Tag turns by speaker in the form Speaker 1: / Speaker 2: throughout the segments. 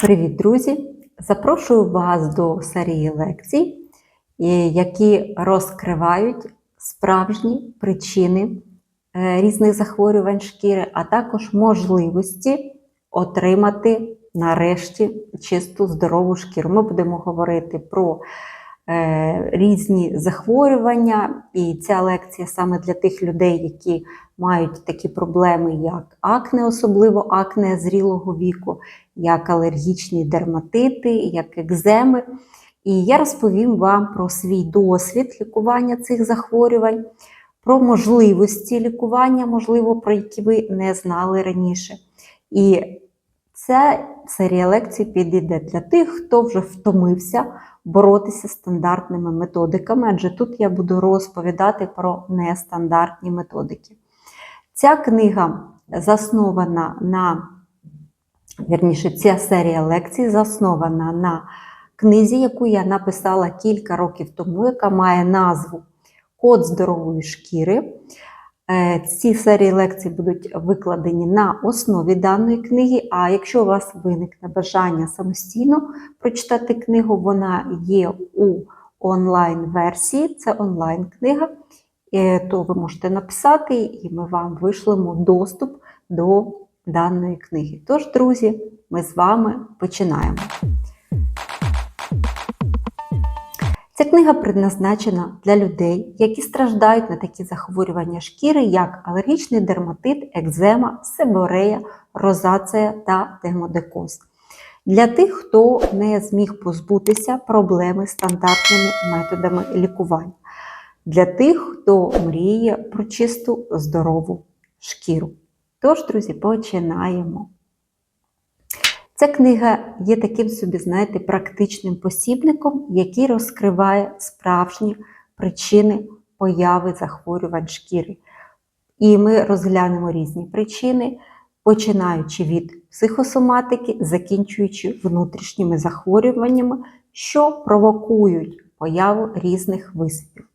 Speaker 1: Привіт, друзі! Запрошую вас до серії лекцій, е, які розкривають справжні причини е, різних захворювань шкіри, а також можливості отримати нарешті чисту здорову шкіру. Ми будемо говорити про різні захворювання, і ця лекція саме для тих людей, які мають такі проблеми, як акне, особливо акне зрілого віку, як алергічні дерматити, як екземи. І я розповім вам про свій досвід лікування цих захворювань, про можливості лікування, можливо, про які ви не знали раніше. І ця серія лекцій підійде для тих, хто вже втомився боротися з стандартними методиками, адже тут я буду розповідати про нестандартні методики. Ця книга заснована на, вірніше, ця серія лекцій заснована на книзі, яку я написала кілька років тому, яка має назву Код здорової шкіри. Е, Ці серії лекцій будуть викладені на основі даної книги. А якщо у вас виникне бажання самостійно прочитати книгу, вона є у онлайн-версії, це онлайн-книга, Е, то ви можете написати, і ми вам вишлемо доступ до даної книги. Тож, друзі, ми з вами починаємо. Ця книга предназначена для людей, які страждають на такі захворювання шкіри, як алергічний дерматит, екзема, себорея, розація та демодекоз. Для тих, хто не зміг позбутися проблеми стандартними методами лікування. Для тих, хто мріє про чисту здорову шкіру. Тож, друзі, починаємо. Ця книга є таким собі, знаєте, практичним посібником, який розкриває справжні причини появи захворювань шкіри. І ми розглянемо різні причини, починаючи від психосоматики, закінчуючи внутрішніми захворюваннями, що провокують появу різних висипів.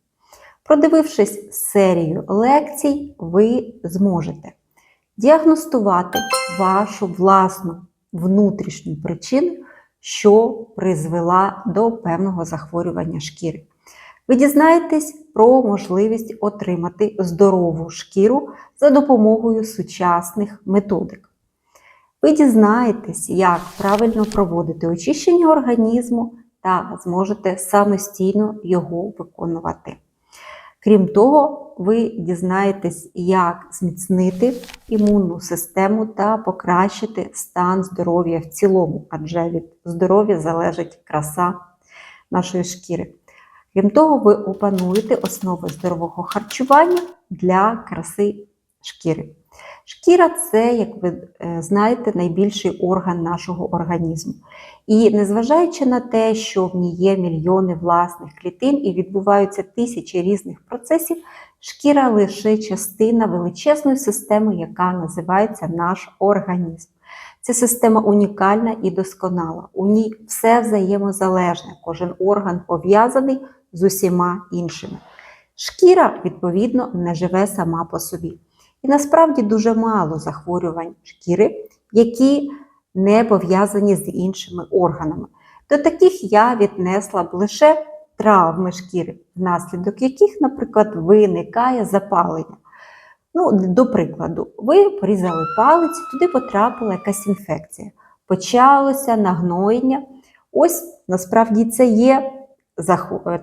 Speaker 1: Продивившись серію лекцій, ви зможете діагностувати вашу власну внутрішню причину, що призвела до певного захворювання шкіри. Ви дізнаєтесь про можливість отримати здорову шкіру за допомогою сучасних методик. Ви дізнаєтесь, як правильно проводити очищення організму та зможете самостійно його виконувати. Крім того, ви дізнаєтесь, як зміцнити імунну систему та покращити стан здоров'я в цілому, адже від здоров'я залежить краса нашої шкіри. Крім того, ви опануєте основи здорового харчування для краси шкіри. Шкіра це, як ви знаєте, найбільший орган нашого організму. І незважаючи на те, що в ній є мільйони власних клітин і відбуваються тисячі різних процесів, шкіра лише частина величезної системи, яка називається наш організм. Ця система унікальна і досконала. У ній все взаємозалежне, кожен орган пов'язаний з усіма іншими. Шкіра, відповідно, не живе сама по собі. І насправді дуже мало захворювань шкіри, які не пов'язані з іншими органами. До таких я віднесла б лише травми шкіри, внаслідок яких, наприклад, виникає запалення. Ну, До прикладу, ви порізали палець, туди потрапила якась інфекція. Почалося нагноєння. Ось насправді це є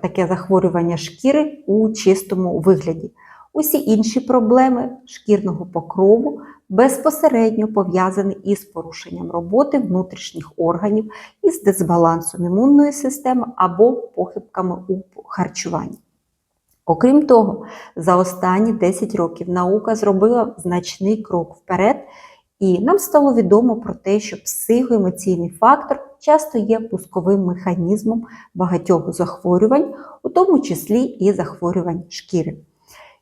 Speaker 1: таке захворювання шкіри у чистому вигляді. Усі інші проблеми шкірного покрову безпосередньо пов'язані із порушенням роботи внутрішніх органів, із дисбалансом імунної системи або похибками у харчуванні. Окрім того, за останні 10 років наука зробила значний крок вперед, і нам стало відомо про те, що психоемоційний фактор часто є пусковим механізмом багатьох захворювань, у тому числі і захворювань шкіри.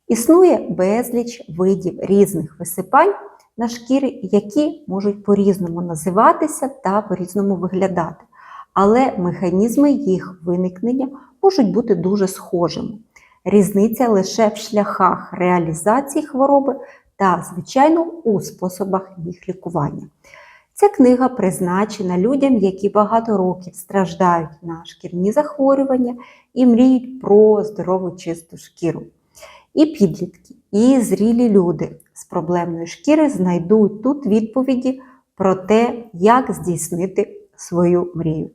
Speaker 1: Існує безліч видів різних висипань на шкірі, які можуть по-різному називатися та по-різному виглядати. Але механізми їх виникнення можуть бути дуже схожими. Різниця лише в шляхах реалізації хвороби та, звичайно, у способах їх лікування. Ця книга призначена людям, які багато років страждають на шкірні захворювання і мріють про здорову чисту шкіру. І підлітки, і зрілі люди з проблемної шкіри знайдуть тут відповіді про те, як здійснити свою мрію.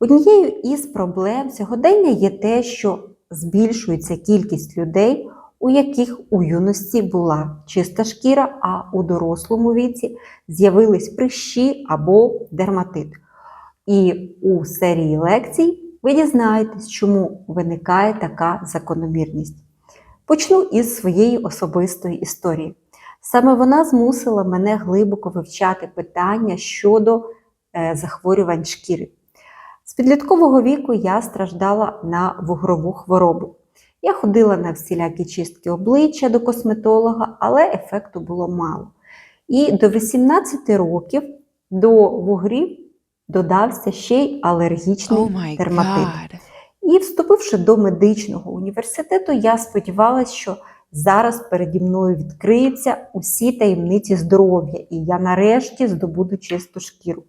Speaker 1: Однією із проблем сьогодення є те, що збільшується кількість людей, у яких у юності була чиста шкіра, а у дорослому віці з'явились прищі або дерматит. І у серії лекцій ви дізнаєтесь, чому виникає така закономірність. Почну із своєї особистої історії. Саме вона змусила мене глибоко вивчати питання щодо е, захворювань шкіри. З підліткового віку я страждала на вугрову хворобу. Я ходила на всілякі чистки обличчя до косметолога, але ефекту було мало. І до 18 років до вугрів додався ще й алергічний
Speaker 2: Oh
Speaker 1: дерматит. І вступивши до медичного університету, я сподівалася, що зараз переді мною відкриються усі таємниці здоров'я, і я нарешті здобуду чисту шкіру.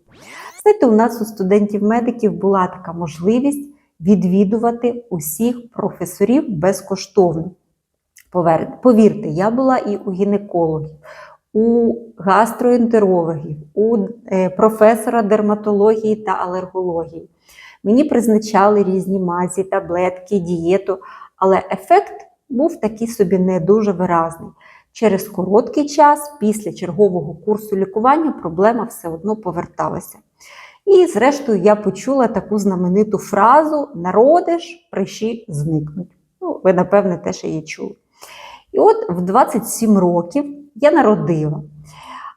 Speaker 1: Знаєте, у нас у студентів-медиків була така можливість відвідувати усіх професорів безкоштовно. Повірте, я була і у гінекологів, у гастроентерологів, у е, професора дерматології та алергології. Мені призначали різні мазі, таблетки, дієту, але ефект був такий собі не дуже виразний. Через короткий час, після чергового курсу лікування, проблема все одно поверталася. І, зрештою, я почула таку знамениту фразу Народиш, прищі зникнуть. Ну, ви, напевне, теж її чули. І от в 27 років я народила.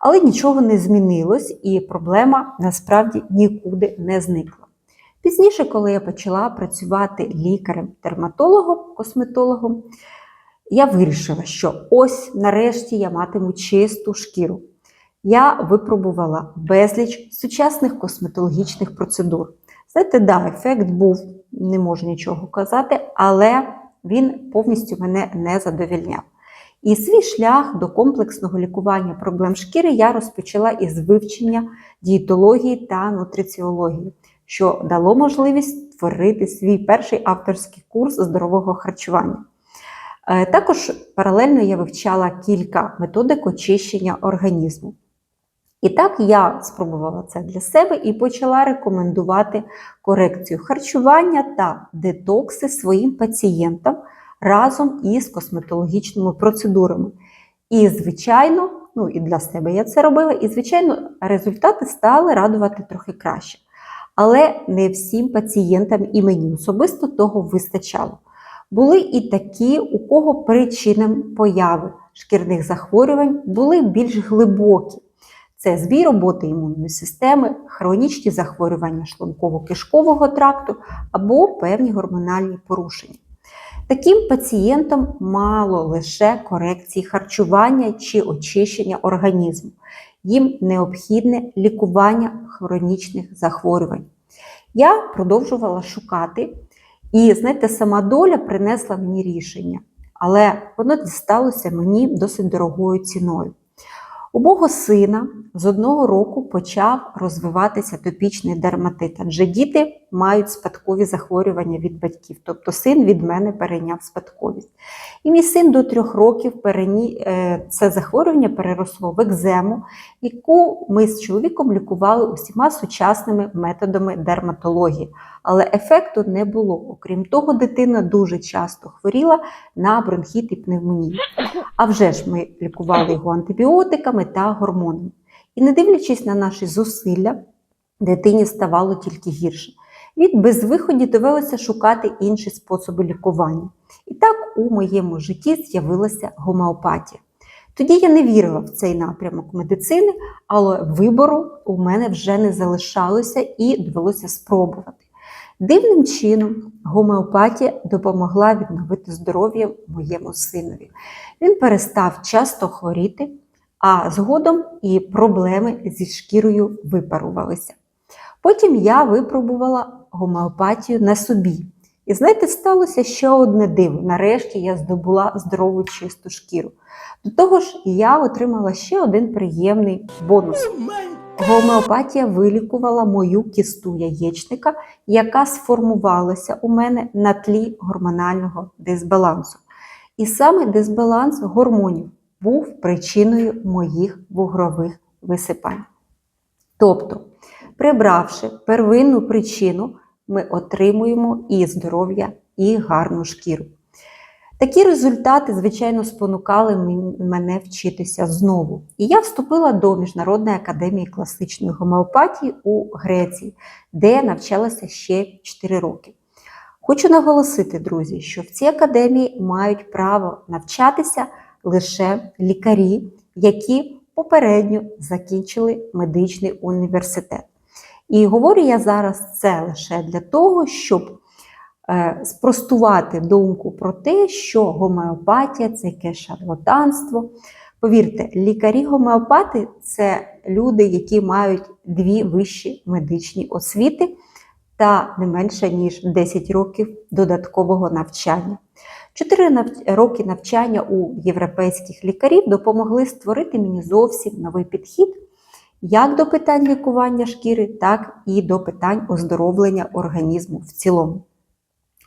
Speaker 1: Але нічого не змінилось, і проблема насправді нікуди не зникла. Пізніше, коли я почала працювати лікарем-дерматологом, косметологом, я вирішила, що ось нарешті я матиму чисту шкіру. Я випробувала безліч сучасних косметологічних процедур. Знаєте, да, ефект був, не можу нічого казати, але він повністю мене не задовільняв. І свій шлях до комплексного лікування проблем шкіри я розпочала із вивчення дієтології та нутриціології, що дало можливість створити свій перший авторський курс здорового харчування. Е, Також паралельно я вивчала кілька методик очищення організму. І так я спробувала це для себе і почала рекомендувати корекцію харчування та детокси своїм пацієнтам разом із косметологічними процедурами. І, звичайно, ну і для себе я це робила, і, звичайно, результати стали радувати трохи краще. Але не всім пацієнтам і мені особисто того вистачало. Були і такі, у кого причинами появи шкірних захворювань були більш глибокі. Це збій роботи імунної системи, хронічні захворювання шлунково-кишкового тракту або певні гормональні порушення. Таким пацієнтам мало лише корекції харчування чи очищення організму. Їм необхідне лікування хронічних захворювань. Я продовжувала шукати, і знаєте, сама доля принесла мені рішення, але воно дісталося мені досить дорогою ціною. У мого сина з одного року почав розвиватися топічний дерматит, адже діти мають спадкові захворювання від батьків, тобто син від мене перейняв спадковість. І мій син до трьох років перені... е, це захворювання переросло в екзему, яку ми з чоловіком лікували усіма сучасними методами дерматології. Але ефекту не було. Окрім того, дитина дуже часто хворіла на бронхіт і пневмонію. А вже ж ми лікували його антибіотиками та гормонами. І не дивлячись на наші зусилля, дитині ставало тільки гірше. Від безвиході довелося шукати інші способи лікування. І так у моєму житті з'явилася гомеопатія. Тоді я не вірила в цей напрямок медицини, але вибору у мене вже не залишалося і довелося спробувати. Дивним чином гомеопатія допомогла відновити здоров'я моєму синові. Він перестав часто хворіти, а згодом і проблеми зі шкірою випарувалися. Потім я випробувала гомеопатію на собі. І знаєте, сталося ще одне диво. Нарешті я здобула здорову чисту шкіру. До того ж, я отримала ще один приємний бонус. Гомеопатія вилікувала мою кісту яєчника, яка сформувалася у мене на тлі гормонального дисбалансу. І саме дисбаланс гормонів був причиною моїх вугрових висипань. Тобто, прибравши первинну причину, ми отримуємо і здоров'я, і гарну шкіру. Такі результати, звичайно, спонукали мене вчитися знову. І я вступила до Міжнародної академії класичної гомеопатії у Греції, де я навчалася ще 4 роки. Хочу наголосити, друзі, що в цій академії мають право навчатися лише лікарі, які попередньо закінчили медичний університет. І говорю я зараз це лише для того, щоб Е, спростувати думку про те, що гомеопатія це яке шарлатанство. Повірте, лікарі-гомеопати це люди, які мають дві вищі медичні освіти та не менше, ніж 10 років додаткового навчання. Чотири роки навчання у європейських лікарів допомогли створити мені зовсім новий підхід як до питань лікування шкіри, так і до питань оздоровлення організму в цілому.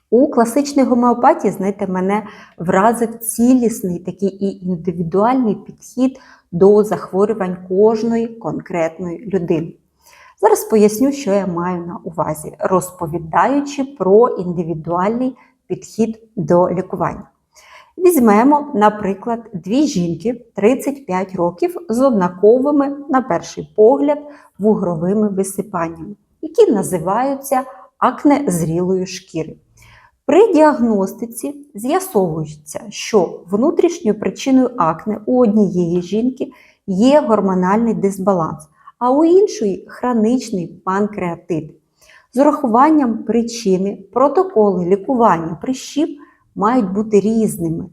Speaker 1: У класичній гомеопатії, знаєте, мене вразив цілісний такий і індивідуальний підхід до захворювань кожної конкретної людини. Зараз поясню, що я маю на увазі, розповідаючи про індивідуальний підхід до лікування. Візьмемо, наприклад, дві жінки 35 років з однаковими, на перший погляд, вугровими висипаннями, які називаються акне зрілої шкіри. При діагностиці з'ясовується, що внутрішньою причиною акне у однієї жінки є гормональний дисбаланс, а у іншої хронічний панкреатит. З урахуванням причини протоколи лікування прищів мають бути різними.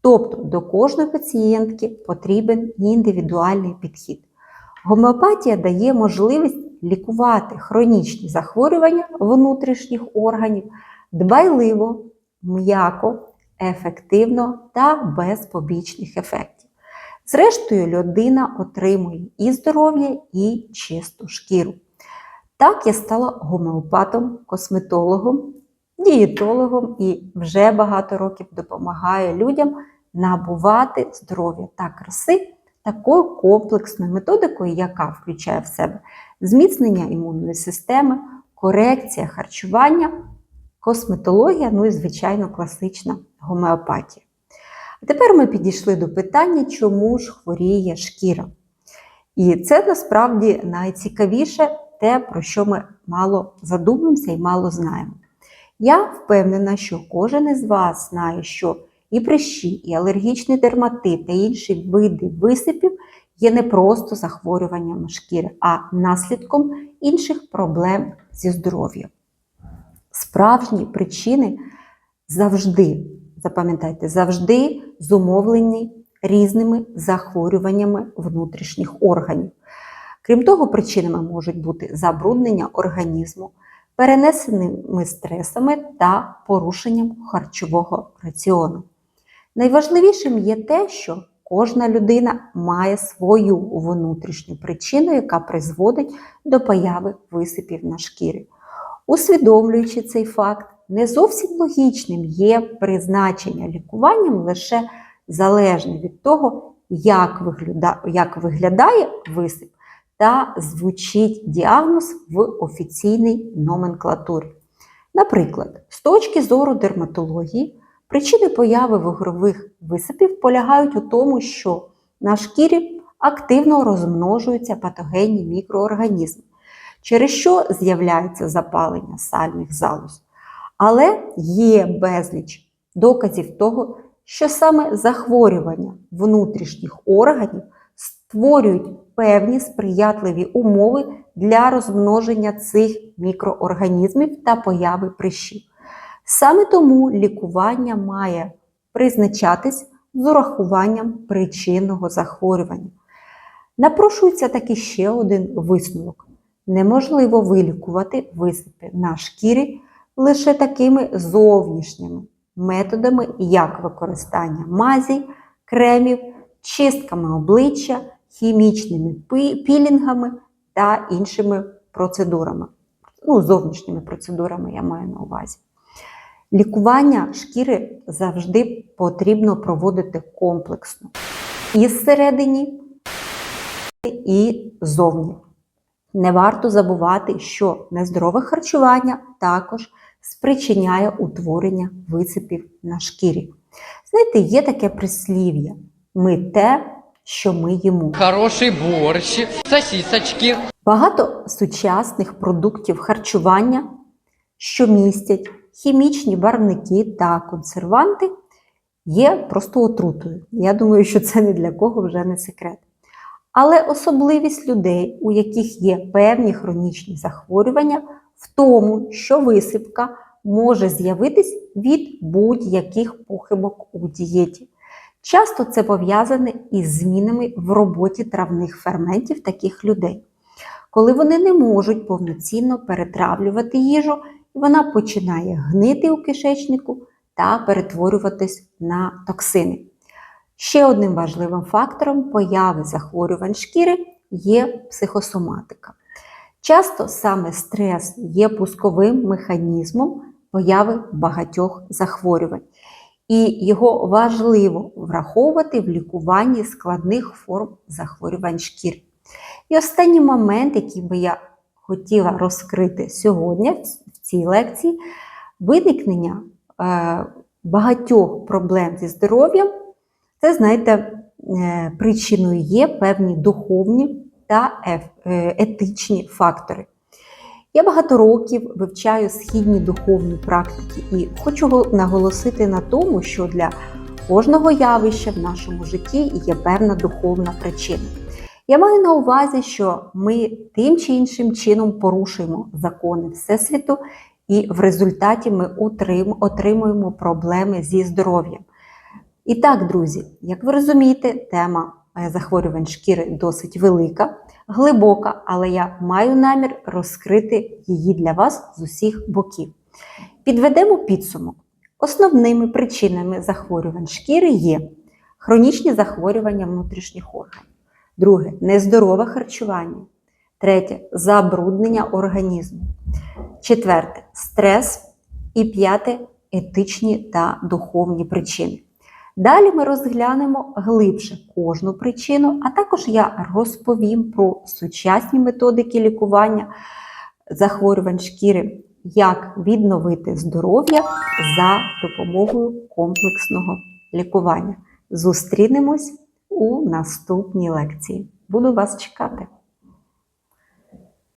Speaker 1: Тобто до кожної пацієнтки потрібен індивідуальний підхід. Гомеопатія дає можливість лікувати хронічні захворювання внутрішніх органів дбайливо, м'яко, ефективно та без побічних ефектів. Зрештою, людина отримує і здоров'я, і чисту шкіру. Так я стала гомеопатом, косметологом, дієтологом і вже багато років допомагаю людям набувати здоров'я та краси такою комплексною методикою, яка включає в себе зміцнення імунної системи, корекція харчування косметологія, ну і, звичайно, класична гомеопатія. А тепер ми підійшли до питання, чому ж хворіє шкіра. І це насправді найцікавіше те, про що ми мало задумуємося і мало знаємо. Я впевнена, що кожен із вас знає, що і прищі, і алергічний дерматит та інші види висипів є не просто захворюванням шкіри, а наслідком інших проблем зі здоров'ям справжні причини завжди, запам'ятайте, завжди зумовлені різними захворюваннями внутрішніх органів. Крім того, причинами можуть бути забруднення організму, перенесеними стресами та порушенням харчового раціону. Найважливішим є те, що кожна людина має свою внутрішню причину, яка призводить до появи висипів на шкірі. Усвідомлюючи цей факт, не зовсім логічним є призначення лікуванням лише залежне від того, як виглядає, висип та звучить діагноз в офіційній номенклатурі. Наприклад, з точки зору дерматології, причини появи вугрових висипів полягають у тому, що на шкірі активно розмножуються патогенні мікроорганізми через що з'являється запалення сальних залоз. Але є безліч доказів того, що саме захворювання внутрішніх органів створюють певні сприятливі умови для розмноження цих мікроорганізмів та появи прищів. Саме тому лікування має призначатись з урахуванням причинного захворювання. Напрошується таки ще один висновок неможливо вилікувати висипи на шкірі лише такими зовнішніми методами, як використання мазій, кремів, чистками обличчя, хімічними пілінгами та іншими процедурами. Ну, зовнішніми процедурами я маю на увазі. Лікування шкіри завжди потрібно проводити комплексно. І зсередині, і ззовні. Не варто забувати, що нездорове харчування також спричиняє утворення висипів на шкірі. Знаєте, є таке прислів'я: ми те, що ми їмо.
Speaker 2: Хороший борщ, сосисочки.
Speaker 1: Багато сучасних продуктів харчування, що містять хімічні барвники та консерванти, є просто отрутою. Я думаю, що це ні для кого вже не секрет. Але особливість людей, у яких є певні хронічні захворювання, в тому, що висипка може з'явитись від будь-яких похибок у дієті. Часто це пов'язане із змінами в роботі травних ферментів таких людей. Коли вони не можуть повноцінно перетравлювати їжу, і вона починає гнити у кишечнику та перетворюватись на токсини. Ще одним важливим фактором появи захворювань шкіри є психосоматика. Часто саме стрес є пусковим механізмом появи багатьох захворювань, і його важливо враховувати в лікуванні складних форм захворювань шкіри. І останній момент, який би я хотіла розкрити сьогодні в цій лекції, виникнення е, багатьох проблем зі здоров'ям, це, знаєте, е, причиною є певні духовні та е, етичні фактори. Я багато років вивчаю східні духовні практики і хочу наголосити на тому, що для кожного явища в нашому житті є певна духовна причина. Я маю на увазі, що ми тим чи іншим чином порушуємо закони Всесвіту, і в результаті ми отрим- отримуємо проблеми зі здоров'ям. І так, друзі, як ви розумієте, тема захворювань шкіри досить велика, глибока, але я маю намір розкрити її для вас з усіх боків. Підведемо підсумок. Основними причинами захворювань шкіри є хронічні захворювання внутрішніх органів. Друге нездорове харчування. Третє забруднення організму. Четверте стрес. І п'яте етичні та духовні причини. Далі ми розглянемо глибше кожну причину, а також я розповім про сучасні методики лікування захворювань шкіри, як відновити здоров'я за допомогою комплексного лікування. Зустрінемось у наступній лекції. Буду вас чекати.